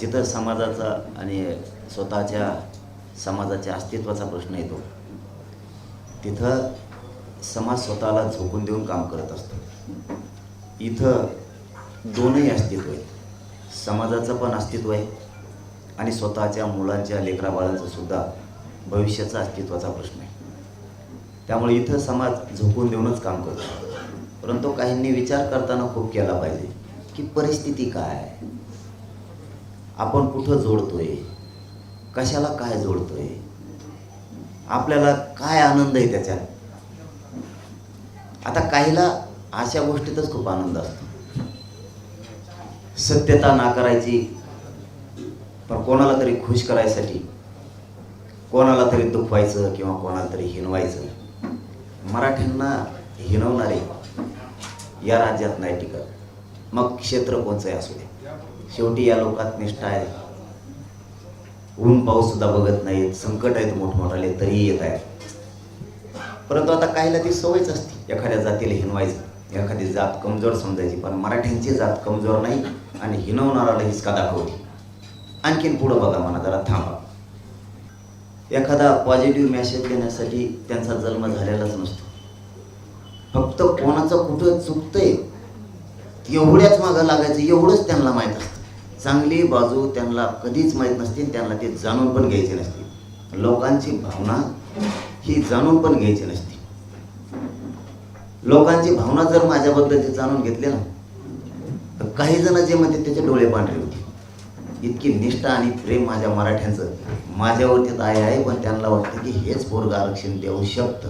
जिथं समाजाचा आणि स्वतःच्या समाजाच्या अस्तित्वाचा प्रश्न येतो तिथं समाज स्वतःला झोकून देऊन काम करत असतो. इथं दोनही अस्तित्व आहेत. समाजाचं पण अस्तित्व आहे आणि स्वतःच्या मुलांच्या लेकराबाळांचं सुद्धा भविष्याचा अस्तित्वाचा प्रश्न आहे. त्यामुळे इथं समाज झोकून देऊनच काम करतो. परंतु काहींनी विचार करताना खूप केला पाहिजे की परिस्थिती काय आहे? आपण कुठं जोडतोय? कशाला काय जोडतोय? आपल्याला काय आनंद आहे त्याच्यात? आता काहीला अशा गोष्टीतच खूप आनंद असतो. सत्यता नाकारायची पण कोणाला तरी खुश करायसाठी कोणाला तरी दुखवायचं किंवा कोणाला तरी हिनवायचं मराठ्यांना हिनवणारे या राज्यात नाही टिकत. मग क्षेत्र कोणचंही असू दे. शेवटी या लोकात निष्ठा आहे. ऊन पाऊस सुद्धा बघत नाहीत संकट आहेत मोठमोठाले तरीही येत आहेत. परंतु आता काहीला ती सवयच असते. एखाद्या जातीला हिनवायचं एखादी जात कमजोर समजायची पण मराठ्यांची जात कमजोर नाही आणि हिनवणाराला हिसका दाखवली आणखीन पुढं बघा म्हणा जरा थांबा. एखादा पॉझिटिव्ह मेसेज देण्यासाठी त्यांचा जन्म झालेलाच नसतो. फक्त कोणाचं कुठं चुकतंय एवढ्याच मागं लागायचं एवढंच त्यांना माहीत असतं. चांगली बाजू त्यांना कधीच माहीत नसते त्यांना ते जाणून पण घ्यायचे नसते. लोकांची भावना ही जाणून पण घ्यायची नसते. लोकांची भावना जर माझ्याबद्दल ते जाणून घेतली ना तर काही जण जे म्हणते त्याचे डोळे पांढरे होते. इतकी निष्ठा आणि प्रेम माझ्या मराठ्यांचं. माझ्यावरती तर आहे आहे पण त्यांना वाटतं की हेच पोरग आरक्षण देऊ शकतं.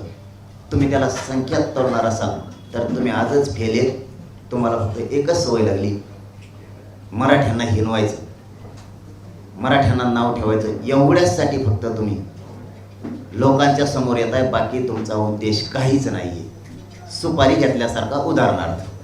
तुम्ही त्याला संख्यात तळणार असाल तर तुम्ही आजच फेलेत तुम्हाला फक्त एकच सवय लागली. मराठ्यांना हिनवायचं. मराठ्यांना नाव ठेवायचं. एवढ्याचसाठी फक्त तुम्ही. लोकांच्या समोर येत आहे बाकी तुमचा उद्देश काहीच नाही आहे सुपारी घेतल्यासारखा उदाहरणार्थ.